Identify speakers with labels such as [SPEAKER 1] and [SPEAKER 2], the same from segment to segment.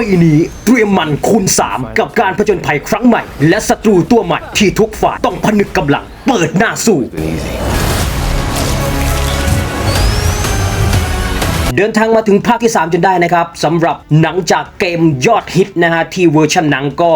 [SPEAKER 1] ปีนี้เตรียมมันคูณ 3 กับการผจญภัยครั้งใหม่ และศัตรูตัวใหม่ที่ทุกฝ่ายต้องพนึกกำลังเปิดหน้าสู้ เดินทางมาถึงภาคที่ 3 จนได้นะครับสำหรับหนังจากเกมยอดฮิตนะฮะที่เวอร์ชันหนังก็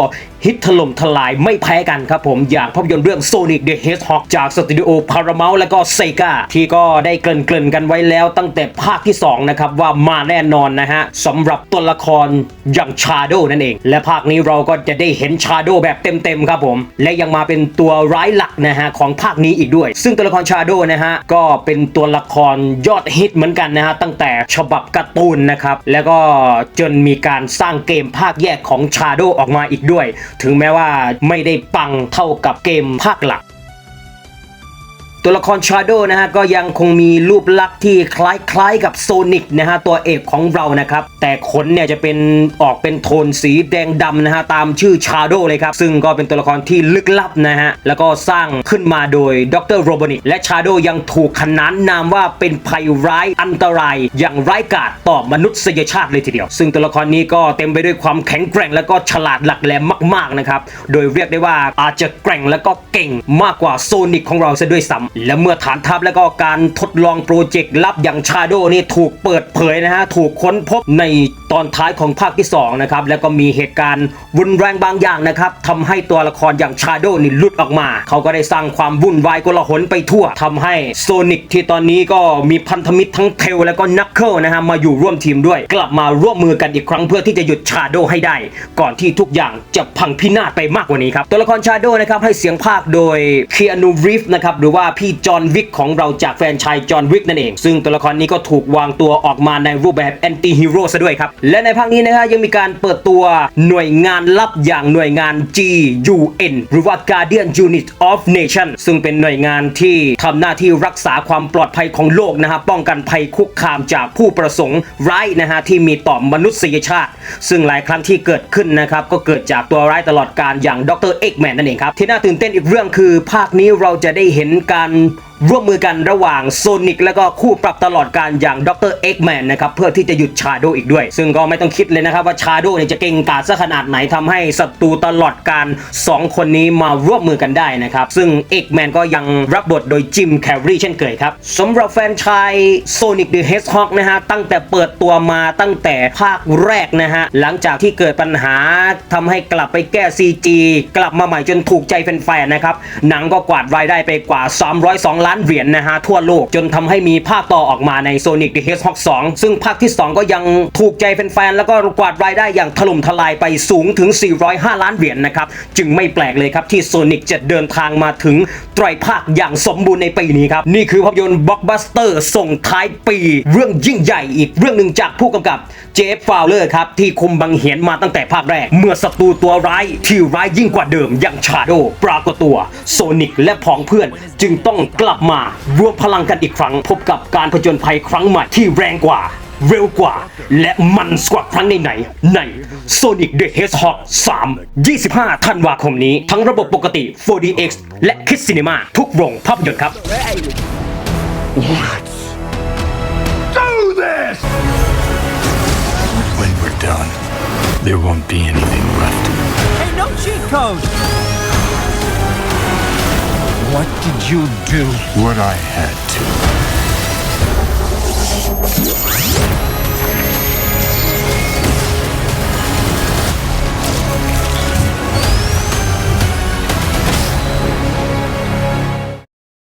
[SPEAKER 1] ฮิตถล่มทลายไม่แพ้กันครับผม อย่างภาพยนตร์เรื่อง Sonic the Hedgehog จากสตูดิโอ Paramount และก็ Sega ที่ก็ได้เกริ่นๆกันไว้แล้วตั้งแต่ภาคที่ 2 นะครับ ว่ามาแน่นอนนะฮะสำหรับตัวละครอย่าง Shadow นั่นเอง และภาคนี้เราก็จะได้เห็น Shadow แบบเต็มๆครับผม และยังมาเป็นตัวร้ายหลักนะฮะของภาคนี้อีกด้วย ซึ่งตัวละคร Shadow นะฮะก็เป็นตัวละครยอดฮิตเหมือนกันนะฮะตั้งแต่ฉบับการ์ตูนนะครับแล้วก็จนมีการสร้างเกมภาคแยกของ Shadow ออกมาอีกด้วย ถึงแม้ว่าไม่ได้ปังเท่ากับเกมภาคหลัก ตัวละครชาร์โดนะฮะก็ยังคงมีรูปลักษณ์ที่คล้ายๆกับโซนิกนะฮะตัวเอกของเรานะครับ แต่ขนเนี่ยจะเป็นออกเป็นโทนสีแดงดำนะฮะตามชื่อชาร์โดเลยครับ ซึ่งก็เป็นตัวละครที่ลึกลับนะฮะ แล้วก็สร้างขึ้นมาโดยดรโรบอนิกและชาร์โดยังถูกขนานนามว่าเป็นภัยร้ายอันตราย อย่างร้ายกาจต่อมนุษยชาติเลยทีเดียว ซึ่งตัวละครนี้ก็เต็มไปด้วยความแข็งแกร่ง และก็ฉลาดหลักแหลมมากๆนะครับโดยเรียกได้ว่าอาจจะแกร่งและก็เก่งมากกว่าโซนิกของเราซะด้วยซ้ำและเมื่อฐานทัพและก็การทดลองโปรเจกต์ลับอย่างชาโดนี่ถูกเปิดเผยนะฮะถูกค้นพบในตอนท้ายของภาคที่2นะครับแล้วก็มีเหตุการณ์รุนแรงบางอย่างนะครับทำให้ตัวละครอย่างชาโดนี่หลุดออกมา เขาก็ได้สร้างความวุ่นวายกลาหนไปทั่วทำให้โซนิกที่ตอนนี้ก็มีพันธมิตรทั้งเทลและก็นักเคิลนะฮะมาอยู่ร่วมทีมด้วย กลับมาร่วมมือกันอีกครั้งเพื่อที่จะหยุดชาโดให้ได้ ก่อนที่ทุกอย่างจะพังพินาศไปมากกว่านี้ครับตัวละครชาโดนะครับให้เสียงภาคโดยเคียนูรีฟนะครับหรือว่าพี่จอห์นวิกของเราจากแฟนชายจอห์นวิกนั่นเอง ซึ่งตัวละครนี้ก็ถูกวางตัวออกมาในรูปแบบแอนตี้ฮีโร่ซะด้วยครับ และในภาคนี้นะฮะยังมีการเปิดตัวหน่วยงานลับอย่างหน่วยงาน GUN หรือว่า Guardian Unit of Nation ซึ่งเป็นหน่วยงานที่ทำหน้าที่รักษาความปลอดภัยของโลกนะฮะป้องกันภัยคุกคามจากผู้ประสงค์ร้ายนะฮะที่มีต่อมนุษยชาติ ซึ่งหลายครั้งที่เกิดขึ้นนะครับก็เกิดจากตัวร้ายตลอดการอย่างดรเอ็กแมนนั่นเองครับที่น่าตื่นเต้นอีกเรื่องคือภาคนี้เราจะได้เห็นการ one ร่วมมือกันระหว่างโซนิกและก็คู่ปรับตลอดการอย่างดรเอ็กแมนนะครับเพื่อที่จะหยุดชาโดอีกด้วย ซึ่งก็ไม่ต้องคิดเลยนะครับว่าชาโดเนี่ยจะเก่งกาจซะขนาดไหนทำให้ศัตรูตลอดการ 2 คนนี้มาร่วมมือกันได้นะครับซึ่งเอ็กแมนก็ยังรับบทโดยจิมแคร์รีเช่นเคยครับสำหรับแฟนชายโซนิกเดอะเฮสฮอกนะฮะตั้งแต่เปิดตัวมาตั้งแต่ภาคแรกนะฮะหลังจากที่เกิดปัญหาทำให้กลับไปแก้ CG กลับมาใหม่จนถูกใจแฟนๆนะครับหนังก็กวาดรายได้ไปกว่า 302 ล้านานเหรียญนะฮะทั่วโลกจนทำให้มีภาคต่อออกมาใน Sonic the Hedgehog 2 ซึ่งภาคที่ 2 ก็ยังถูกใจแฟนๆ แล้วก็กวาดรายได้อย่างถล่มทลายไปสูงถึง 405 ล้านเหรียญนะครับ จึงไม่แปลกเลยครับที่ Sonic จะเดินทางมาถึงไตรภาคอย่างสมบูรณ์ในปีนี้ครับ นี่คือภาพยนตร์บล็อกบัสเตอร์ส่งท้ายปี เรื่องยิ่งใหญ่อีกเรื่องหนึ่งจากผู้กำกับเจฟฟาวเลอร์ครับที่คุมบังเหียนมาตั้งแต่ภาคแรก เมื่อศัตรูตัวร้ายที่ร้ายยิ่งกว่าเดิมอย่างชาโดปรากฏตัวโซนิกและพ้องเพื่อนจึงต้องกลับมารวมพลังกันอีกครั้ง พบกับการผจญภัยครั้งใหม่ที่แรงกว่า เร็วกว่า และมันกว่าครั้งไหนๆใน Sonic the Hedgehog 3 25 ธันวาคมนี้ ทั้งระบบปกติ 4DX และ Kids Cinema ทุกโรงภาพยนตร์ครับ
[SPEAKER 2] Do this!
[SPEAKER 3] When we're done, there won't be anything left.
[SPEAKER 4] Hey, no cheat code!
[SPEAKER 2] What did you do?
[SPEAKER 3] What I had to.